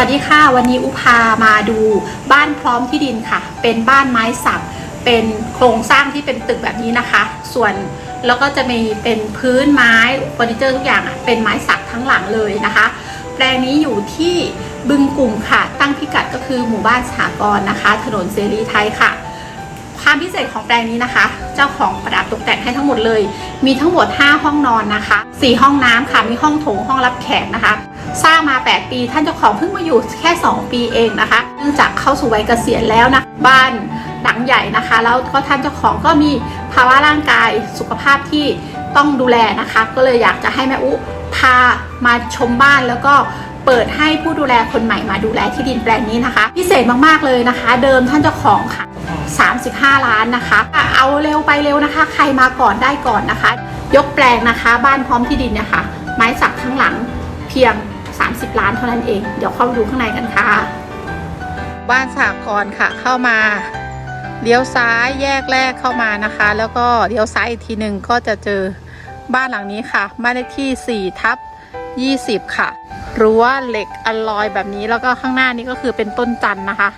วัสดีค่ะ วันนี้อุพามาดูบ้านพร้อมที่ดินค่ะ เป็นบ้านไม้สัก เป็นโครงสร้างที่เป็นตึกแบบนี้นะคะ ส่วนแล้วก็จะมีเป็นพื้นไม้เฟอร์นิเจอร์ทุกอย่างอะเป็นไม้สักทั้งหลังเลยนะคะ แปลงนี้อยู่ที่บึงกลุ่มค่ะ ตั้งพิกัดก็คือหมู่บ้านสหกรณ์นะคะ ถนนเสรีไทยค่ะ ความพิเศษของแปลงนี้นะคะ เจ้าของประดับตกแต่งให้ทั้งหมดเลย มีทั้งหมด 5 ห้องนอนนะคะ 4 ห้องน้ำค่ะ มีห้องโถงห้องรับแขกนะคะ สร้างมา 8 ปี ท่านเจ้าของเพิ่งมาอยู่แค่ 2 ปีเองนะคะ เนื่องจากเข้าสู่วัยเกษียณแล้วนะ บ้านหลังใหญ่นะคะ แล้วก็ท่านเจ้าของก็มีภาวะร่างกายสุขภาพที่ต้องดูแลนะคะ ก็เลยอยากจะให้แม่อุพามาชมบ้านแล้วก็ เปิดให้ผู้ดูแลคนใหม่มาดูแลที่ดินแปลงนี้นะคะ พิเศษมากๆเลยนะคะ เดิมท่านเจ้าของค่ะ 35 ล้านนะคะ เอาเร็วไปเร็วนะคะ ใครมาก่อนได้ก่อนนะคะ ยกแปลงนะคะ บ้านพร้อมที่ดินเนี่ยค่ะ ไม้สักทั้งหลังเพียง 30 ล้านเท่านั้นเอง เดี๋ยวเข้าดูข้างในกันค่ะ บ้านสากรค่ะเข้ามาเลี้ยวซ้ายแยกแรกเข้ามานะคะ แล้วก็เลี้ยวซ้ายอีกทีหนึ่งก็จะเจอบ้านหลังนี้ค่ะบ้านเลขที่4ทับ20 ค่ะ รั้วเหล็กอลลอยแบบนี้แล้วก็ข้างหน้านี้ก็คือเป็นต้นจันนะคะ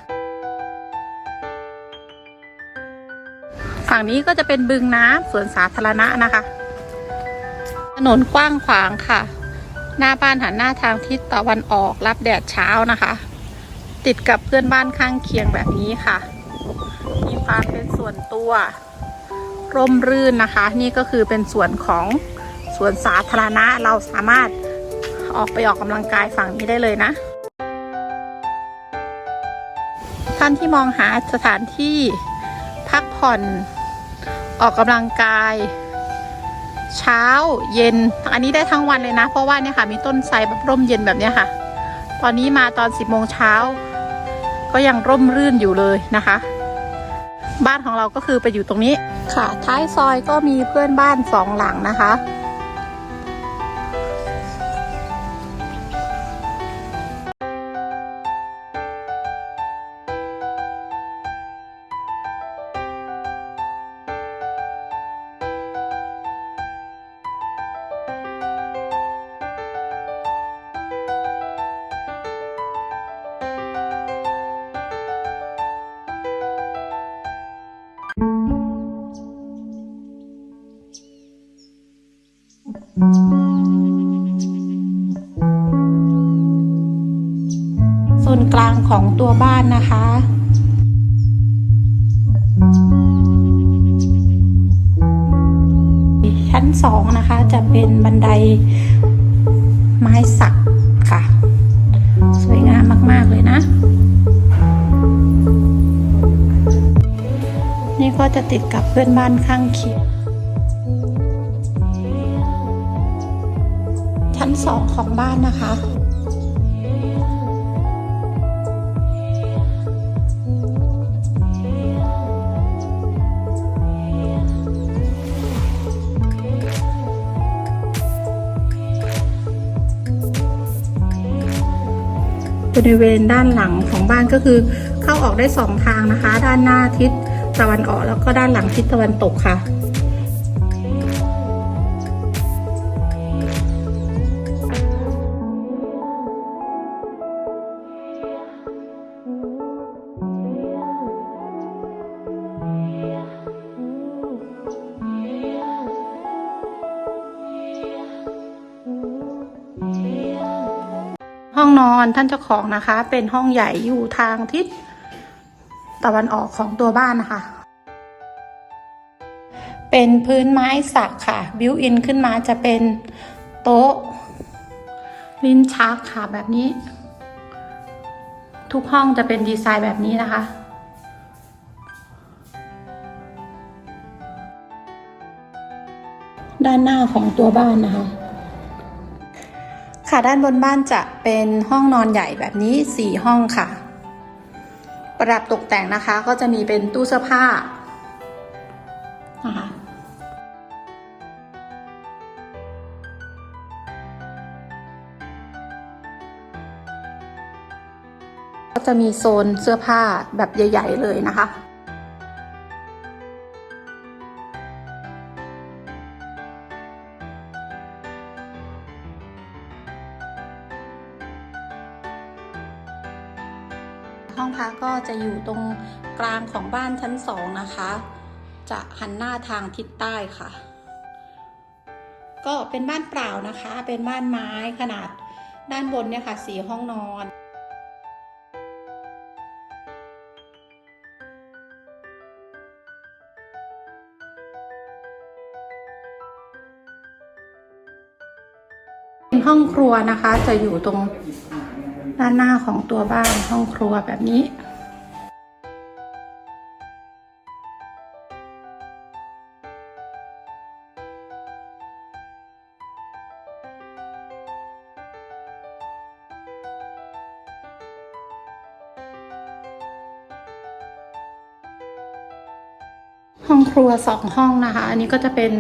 ฝั่งนี้ก็จะเป็นบึงน้ำสวนสาธารณะนะคะ ถนนกว้างขวางค่ะ หน้าบ้านหันหน้าทางทิศตะวันออกรับแดดเช้านะคะ ติดกับเพื่อนบ้านข้างเคียงแบบนี้ค่ะ มีความเป็นส่วนตัวร่มรื่นนะคะ นี่ก็คือเป็นส่วนของสวนสาธารณะเราสามารถ ออกไปออกกำลังกายฝั่งนี้ได้เลยนะ ท่านที่มองหาสถานที่พักผ่อนออกกำลังกาย เช้าเย็น อันนี้ได้ทั้งวันเลยนะ เพราะว่าเนี่ยค่ะมีต้นไทรแบบร่มเย็นแบบนี้ค่ะ ตอนนี้มาตอน10โมงเช้า ก็ยังร่มรื่นอยู่เลยนะคะ บ้านของเราก็คือไปอยู่ตรงนี้ค่ะ ท้ายซอยก็มีเพื่อนบ้านสองหลังนะคะ ส่วนกลางของตัวบ้านนะคะชั้นสองนะคะจะเป็นบันไดไม้สักค่ะ สวยงามมาก ๆ เลยนะ นี่ก็จะติดกับเพื่อนบ้านข้างเคียงชั้นสองของบ้านนะคะ บริเวณด้านหลังของบ้านก็คือ เข้าออกได้สองทางนะคะ ด้านหน้าทิศตะวันออกแล้วก็ด้านหลังทิศตะวันตกค่ะ นอนท่านเจ้าของนะคะ เป็นห้องใหญ่อยู่ทางทิศตะวันออกของตัวบ้านนะคะ เป็นพื้นไม้สักค่ะ บิวอินขึ้นมาจะเป็นโต๊ะ ลิ้นชักค่ะแบบนี้ ทุกห้องจะเป็นดีไซน์แบบนี้นะคะด้านหน้าของตัวบ้านนะคะ ค่ะด้านบนบ้านจะเป็นห้องนอนใหญ่แบบนี้สี่ห้องค่ะ ประดับตกแต่งนะคะก็จะมีเป็นตู้เสื้อผ้านะคะก็จะมีโซนเสื้อผ้าแบบใหญ่ ๆ เลยนะคะ จะอยู่ตรงกลางของบ้านชั้นสองนะคะ จะหันหน้าทางทิศใต้ค่ะ ก็เป็นบ้านเปล่านะคะ เป็นบ้านไม้ขนาดด้านบนเนี่ยค่ะสี่ห้องนอนเป็นห้องครัวนะคะจะอยู่ตรงด้านหน้าของตัวบ้านห้องครัวแบบนี้ ห้องครัวสองห้องนะคะ อันนี้ก็จะเป็น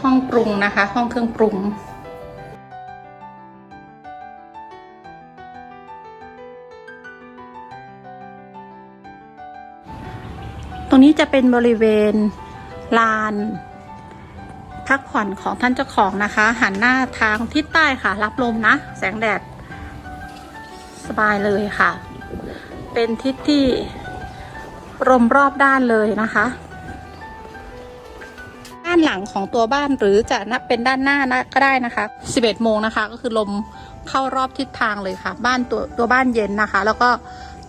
ห้องปรุงนะคะ ห้องเครื่องปรุง ตรงนี้จะเป็นบริเวณลานพักผ่อนของท่านเจ้าของนะคะ หันหน้าทางทิศใต้ค่ะ รับลมนะ แสงแดด สบายเลยค่ะ เป็นทิศที่ รมรอบด้านเลยนะคะ ด้านหลังของตัวบ้านหรือจะนับเป็นด้านหน้านะก็ได้นะคะ 11 โมงนะคะ ก็คือลมเข้ารอบทิศทางเลยค่ะ บ้านตัวตัวบ้านเย็นนะคะ แล้วก็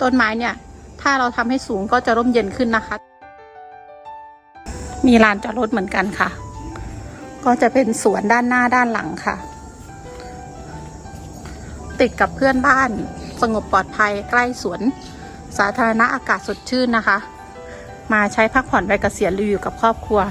ต้นไม้เนี่ย ถ้าเราทำให้สูงก็จะร่มเย็นขึ้นนะคะ มีลานจอดรถเหมือนกันค่ะ ก็จะเป็นสวนด้านหน้าด้านหลังค่ะ ติดกับเพื่อนบ้านสงบปลอดภัยใกล้สวน สาธารณะอากาศสดชื่นนะคะ มาใช้พักผ่อนไปเกษียณหรืออยู่กับครอบครัว